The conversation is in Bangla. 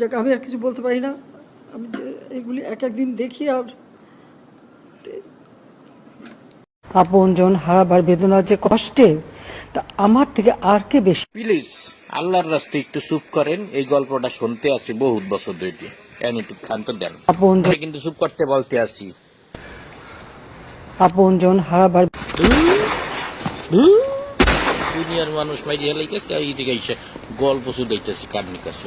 যাক আমি আর কিছু বলতে পারি না। আমি যে এগুলি এক একদিন দেখি আর আপনজন হারাবার বেদনা যে কষ্টে তা আমার থেকে আর কে বেশি? প্লিজ আল্লাহর রাস্তায় একটু চুপ করেন। এই গল্পটা শুনতে আসি বহুত বছর ধরে। এখন একটু ক্ষান্ত দেন। আপনজন কিন্তু চুপ করতে বলতে আসি আপনজন হারাবার দুনিয়ার মানুষ মাইরি হেলাই গেছে আর এইদিকে এসে গল্প শুধাইতেছি কারণের কাছে।